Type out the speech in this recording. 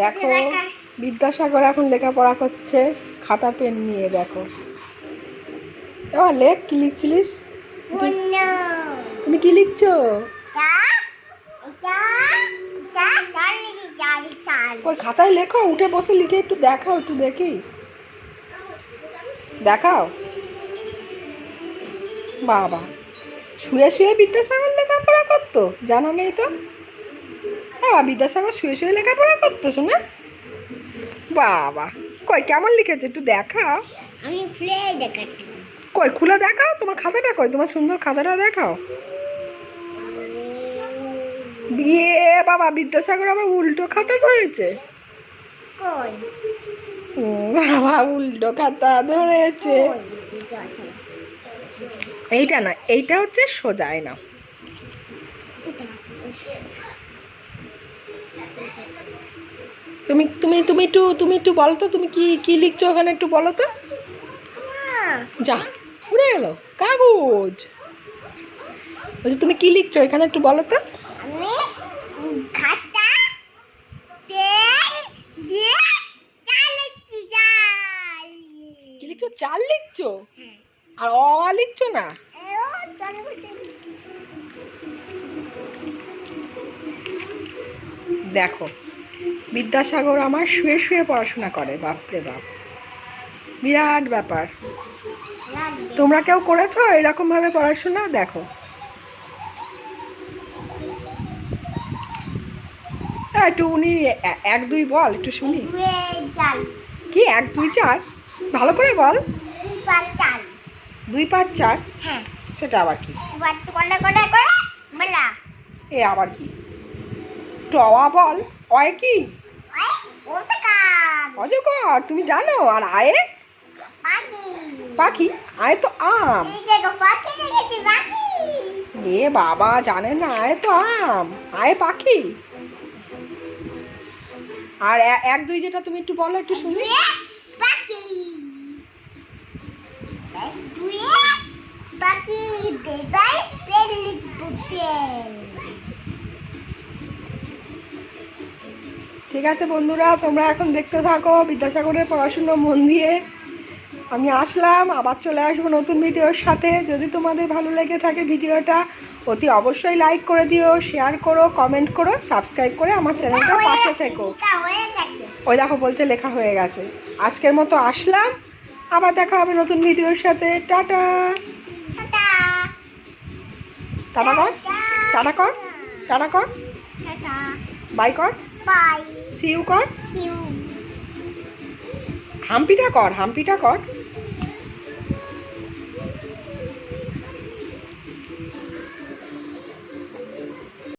দেখো বিদ্যাসাগর এখন লেখাপড়া করছে খাতা পেন নিয়ে দেখো। এবার লেখ কি লিখছিলিস? তুমি কি লিখছো? ওই খাতায় লেখো উঠে বসে লিখে একটু দেখাও একটু দেখি। দেখাও। বাবা শুয়ে শুয়ে বিদ্যাসাগর লেখাপড়া করতো? জানো নেই তো? হ্যাঁ বিদ্যাসাগর শুয়ে শুয়ে লেখাপড়া করতো শোনা বাবা কই কেমন লিখেছে? একটু দেখাও। আমি দেখাচ্ছি। কই খুলে দেখাও? তোমার খাতাটা কই? তোমার সুন্দর খাতাটা দেখাও। বিয়ে বাবা বিদ্যাসাগর আবার উল্টো খাতা ধরেছে? ও বাবা উল্টো খাতা ধরেছে। এইটা না এইটা হচ্ছে সোজায় না তুমি তুমি তুমি একটু তুমি একটু বলো তো তুমি কি কি লিখছো ওখানে একটু বলো তো? যা উড়ে গেল কাগজ। বলছি তুমি কি লিখছো এখানে একটু বলো তো? কি লিখছো? চাল লিখছো। আর অ লিখছো না? দেখো বিদ্যাসাগর আমার শুয়ে শুয়ে পড়াশোনা করে বাপরে বাপ। বিরাট ব্যাপার। তোমরা কেউ করেছ এরকম ভাবে পড়াশোনা? দেখো। এই, একটু উনি এক দুই বল একটু শুনি। কি এক দুই চার? ভালো করে বল। দুই পাঁচ চার? হ্যাঁ। সেটা আবার কি? এ আবার কি? টওয়া বল। অয় কি? অজগর তুমি জানো? আর আয়ে? পাখি। আয় তো আম। এ বাবা জানে না আয় তো আম। আয় পাখি। আর এক দুই যেটা তুমি একটু বলো একটু শুনি। পাখি। ঠিক আছে বন্ধুরা তোমরা এখন দেখতে থাকো বিদ্যাসাগরের পড়াশুনো মন দিয়ে। আমি আসলাম আবার চলে আসব নতুন ভিডিওর সাথে। যদি তোমাদের ভালো লেগে থাকে ভিডিওটা অতি অবশ্যই লাইক করে দিও শেয়ার করো কমেন্ট করো সাবস্ক্রাইব করে আমার চ্যানেলটা পাশে থেকো। ওই দেখো বলছে লেখা হয়ে গেছে। আজকের মতো আসলাম আবার দেখা হবে নতুন ভিডিওর সাথে। টাটা! টাটা কর। টাটা কর। টাটা কর। বাই কর। বাই সি ইউ কর ইউ হাম্পিটা কর হাম্পিটা কর।